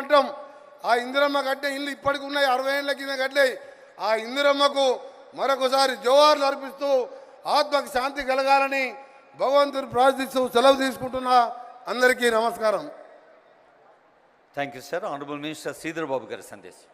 అంటాం ఆ ఇందిరమ్మ కట్టే ఇల్లు ఇప్పటికి ఉన్నాయి అరవై ఏళ్ళ కింద కట్టే ఆ ఇందిరమ్మకు మరొకసారి జోహార్లు అర్పిస్తూ ఆత్మకు శాంతి కలగాలని భగవంతుడు ప్రార్థిస్తూ సెలవు తీసుకుంటున్నా. అందరికీ నమస్కారం. Thank you sir honourable minister Sridhar Babu గారి సందేశం.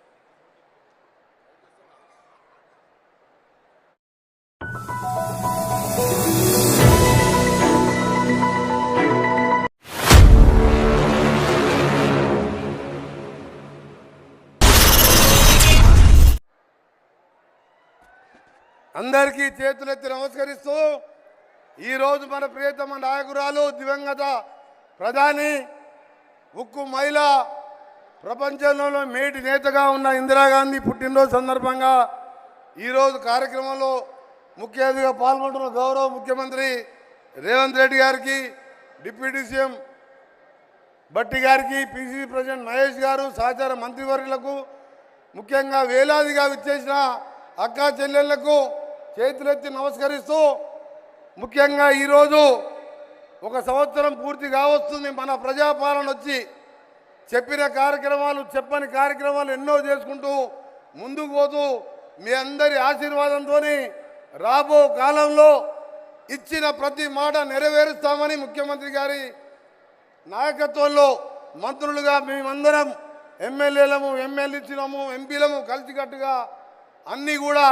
అందరికీ చేతులెత్తి నమస్కరిస్తూ ఈరోజు మన ప్రియతమ నాయకురాలు దివంగత ప్రధాని ఉక్కు మహిళ ప్రపంచంలో మేటి నేతగా ఉన్న ఇందిరాగాంధీ పుట్టినరోజు సందర్భంగా ఈరోజు కార్యక్రమంలో ముఖ్య అతిథిగా పాల్గొంటున్న గౌరవ ముఖ్యమంత్రి రేవంత్ రెడ్డి గారికి డిప్యూటీ సీఎం భట్టి గారికి పిసిసి ప్రెసిడెంట్ మహేష్ గారు సహచార మంత్రివర్యులకు ముఖ్యంగా వేలాదిగా విచ్చేసిన అక్కా చెల్లెళ్ళకు చేతులెత్తి నమస్కరిస్తూ ముఖ్యంగా ఈరోజు ఒక సంవత్సరం పూర్తి కావస్తుంది. మన ప్రజాపాలన వచ్చి చెప్పిన కార్యక్రమాలు చెప్పని కార్యక్రమాలు ఎన్నో చేసుకుంటూ ముందుకు పోతూ మీ అందరి ఆశీర్వాదంతో రాబో కాలంలో ఇచ్చిన ప్రతి మాట నెరవేరుస్తామని ముఖ్యమంత్రి గారి నాయకత్వంలో మంత్రులుగా మేమందరం ఎమ్మెల్యేలము ఎమ్మెల్యేలము ఎంపీలము కలిసికట్టుగా అన్నీ కూడా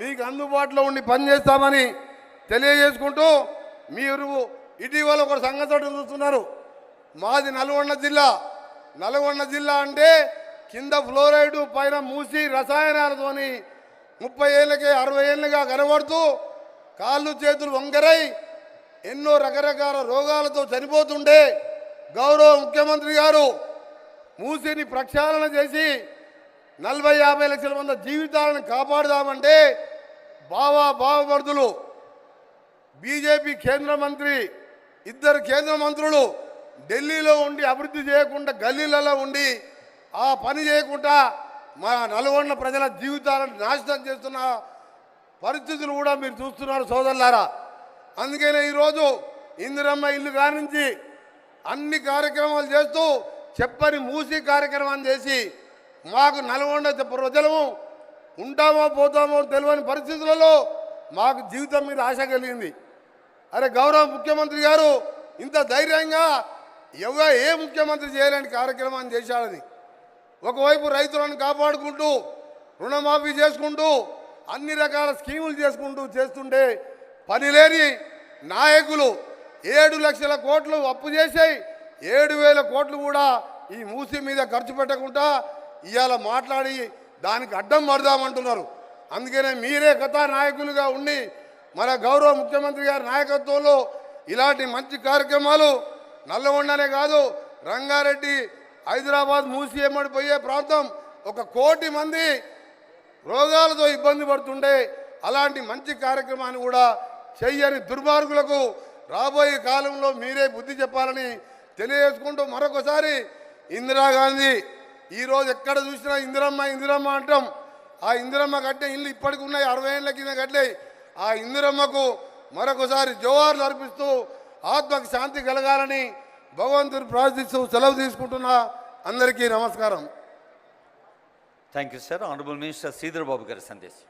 మీకు అందుబాటులో ఉండి పనిచేస్తామని తెలియజేసుకుంటూ మీరు ఇటీవల ఒక సంఘటన చూస్తున్నారు. మాది నల్గొండ జిల్లా. నల్గొండ జిల్లా అంటే కింద ఫ్లోరైడ్ పైన మూసి రసాయనాలతోని ముప్పై ఏళ్ళకి అరవై ఏళ్ళుగా కనబడుతూ కాళ్ళు చేతులు వంకరై ఎన్నో రకరకాల రోగాలతో చనిపోతుండే గౌరవ ముఖ్యమంత్రి గారు మూసిని ప్రక్షాళన చేసి నలభై యాభై లక్షల మంది జీవితాలను కాపాడుదామంటే బావా బావమర్దులు బీజేపీ కేంద్ర మంత్రి ఇద్దరు కేంద్ర మంత్రులు ఢిల్లీలో ఉండి అభివృద్ధి చేయకుండా గల్లీలలో ఉండి ఆ పని చేయకుండా మా నల్గొండ ప్రజల జీవితాలను నాశనం చేస్తున్న పరిస్థితులు కూడా మీరు చూస్తున్నారు సోదరులారా. అందుకనే ఈరోజు ఇందిరమ్మ ఇల్లు కానించి అన్ని కార్యక్రమాలు చేస్తూ చెప్పని మూసి కార్యక్రమాన్ని చేసి మాకు నల్గొండ ప్రజలము ఉంటామో పోతామో తెలియని పరిస్థితులలో మాకు జీవితం మీద ఆశ కలిగింది. అరే గౌరవ ముఖ్యమంత్రి గారు ఇంత ధైర్యంగా ఎవ ఏ ముఖ్యమంత్రి చేయలేని కార్యక్రమాన్ని చేశాడని ఒకవైపు రైతులను కాపాడుకుంటూ రుణమాఫీ చేసుకుంటూ అన్ని రకాల స్కీములు చేసుకుంటూ చేస్తుంటే పనిలేని నాయకులు ఏడు లక్షల కోట్లు అప్పు చేసాయి ఏడు వేల కోట్లు కూడా ఈ మూసి మీద ఖర్చు పెట్టకుండా ఇవాళ మాట్లాడి దానికి అడ్డం పడదామంటున్నారు. అందుకనే మీరే కథా నాయకులుగా ఉండి మన గౌరవ ముఖ్యమంత్రి గారి నాయకత్వంలో ఇలాంటి మంచి కార్యక్రమాలు నల్లగొండనే కాదు రంగారెడ్డి హైదరాబాద్ మూసి పోయే ప్రాంతం ఒక కోటి మంది రోగాలతో ఇబ్బంది పడుతుండే అలాంటి మంచి కార్యక్రమాన్ని కూడా చెయ్యని దుర్మార్గులకు రాబోయే కాలంలో మీరే బుద్ధి చెప్పాలని తెలియజేసుకుంటూ మరొకసారి ఇందిరాగాంధీ ఈరోజు ఎక్కడ చూసినా ఇందిరమ్మ ఇందిరమ్మ అంటాం. ఆ ఇందిరమ్మ కట్టే ఇల్లు ఇప్పటికి ఉన్నాయి అరవై ఏళ్ళ కింద కట్టే ఆ ఇందిరమ్మకు మరొకసారి జోహార్లు అర్పిస్తూ ఆత్మకు శాంతి కలగాలని భగవంతుడు ప్రార్థిస్తూ సెలవు తీసుకుంటున్నా. అందరికీ నమస్కారం. Thank you sir honourable minister Sridhar Babu గారి సందేశం.